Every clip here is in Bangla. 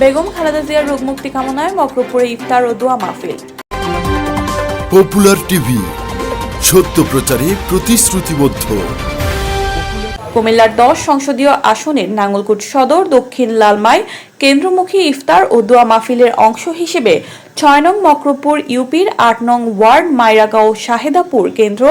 বেগম খালেদা জিয়ার রোগ মুক্তি কামনায় মকরপুরে ইফতার ও দোয়া মাহফিল। পপুলার টিভি সত্য প্রচারে প্রতিশ্রুতিবদ্ধ। কুমিল্লার দশ সংসদীয় আসনের নাঙ্গলকোট সদর দক্ষিণ লালমাই কেন্দ্রমুখী ইফতার ও দোয়া মাহফিলের অংশ হিসেবে ছয় নং মকরপুর ইউপির আট নং ওয়ার্ড মাইরাগাঁও শাহেদাপুর কেন্দ্র,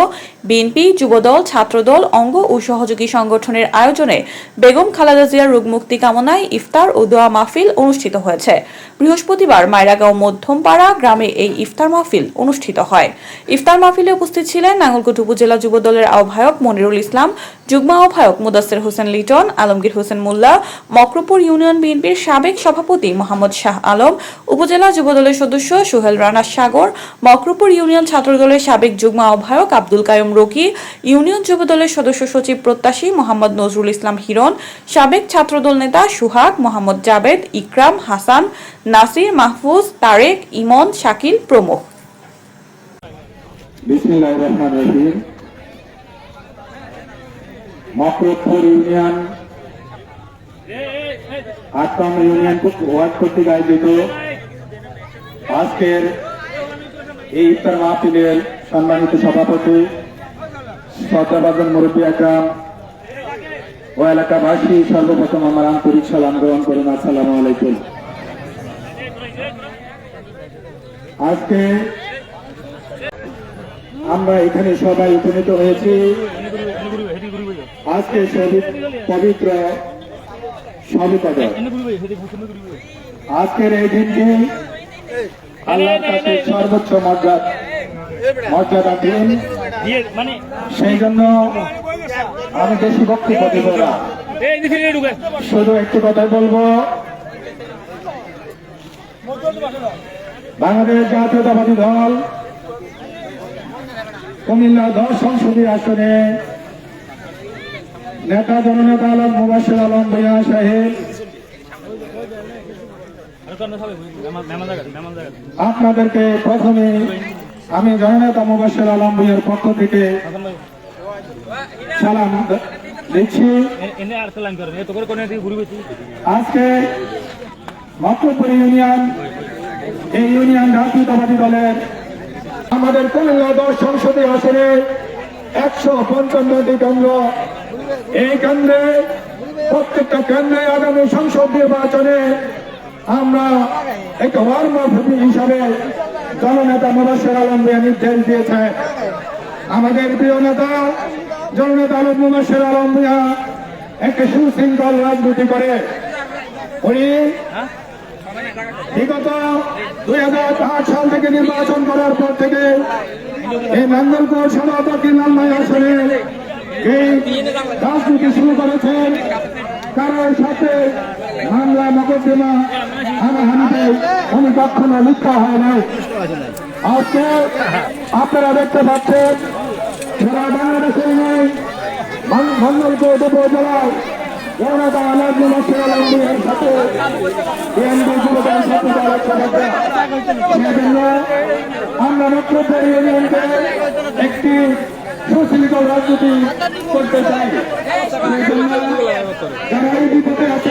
বিএনপি যুবদল, ছাত্রদল, অঙ্গ ও সহযোগী সংগঠনের আয়োজনে বেগম খালেদা জিয়ার রোগমুক্তি কামনায় ইফতার ও দোয়া মাহফিল অনুষ্ঠিত হয়েছে। বৃহস্পতিবার মাইরাগাঁও মধ্যমপাড়া গ্রামে এই ইফতার মাহফিল অনুষ্ঠিত হয়। ইফতার মাহফিলে উপস্থিত ছিলেন নাঙ্গলকোট উপজেলা যুবদলের আহ্বায়ক মনিরুল ইসলাম, যুগ্ম আহ্বায়ক মুদাসের হোসেন লিটন, আলমগীর হোসেন মোল্লা, মকরপুর ইউনিয়ন বিএনপির সাবেক সভাপতি মোহাম্মদ শাহ আলম, উপজেলা যুবদলের সদস্য সোহেল রানা সাগর মকরপুর ইউনিয়ন ছাত্রদলের সাবেক যুগ্ম আহ্বায়ক আব্দুল কায়ুম রকি, ইউনিয়ন যুবদলের সদস্য সচিব প্রত্যাশী মোহাম্মদ নজরুল ইসলাম হিরণ, সাবেক ছাত্রদল নেতা সুহাগ, মোহাম্মদ জাবেদ, ইকরাম, হাসান, নাসির মাহফুজ, তারেক, ইমন, শাকিল প্রমুখ। মকরপুর ইউনিয়ন নং ইউনিয়ন ওয়ার্ড কর্তৃক আয়োজিত আজকের এই ইফতার মাহফিলের সম্মানিত সভাপতি শ্রদ্ধাবাদন মুরব্বী আকরাম ও এলাকাবাসী সর্বপ্রথম আমার আন্তরিক সালাম গ্রহণ করুন। আসসালামু আলাইকুম। আজকে আমরা এখানে সবাই উপনীত হয়েছি। আজকে পবিত্র সবিকদর আজকের এই দিনটি আল্লাহর কাছে সর্বোচ্চ মর্যাদা মর্যাদা দিন। মানে সেই জন্য আমি বেশি বক্তব্য দেব না। শুধু একটু কথাই বলব। বাংলাদেশ জাতীয়তাবাদী দল কুমিল্লা দশ সংসদীয় আসনে নেতা জননেতা আলম মুবাসির আলম ভূঁইয়া সাহেব আপনাদেরকে প্রথমে আমি জননেতা মুবাসির আলম ভূঁইয়ার পক্ষ থেকে সালাম দিচ্ছি। আজকে মক্তপুর ইউনিয়ন, এই ইউনিয়ন জাতীয়তাবাদী দলের আমাদের কুমিল্লা দশ সংসদীয় আসনে একশো পঞ্চান্নটি কেন্দ্র। এই কেন্দ্রে প্রত্যেকটা কেন্দ্রে আগামী সংসদ নির্বাচনে আমরা একটা কর্মভূমি হিসাবে জননেতা মুবাসের আলম নির্দেশ দিয়েছে। আমাদের প্রিয় নেতা, জননেতা আলম মুবাসের আলম মিয়া একটা সুশৃঙ্খল রাজনীতি করে। উনি বিগত দুই হাজার আট সাল থেকে নির্বাচন করার পর থেকে এই নাঙ্গলকোট সভাপতি লালমাই আসনে এই রাজনীতি শুরু করেছেন। কারোর সাথে লিপ্ত হয় নাই। আজকে আপনারা দেখতে পাচ্ছেন, সারা বাংলাদেশের যুবদল ছাত্রদল সেজন্য আমরা মাত্র ইউনিয়নকে একটি সুশৃঙ্খল রাজনীতি করতে চাই। আছে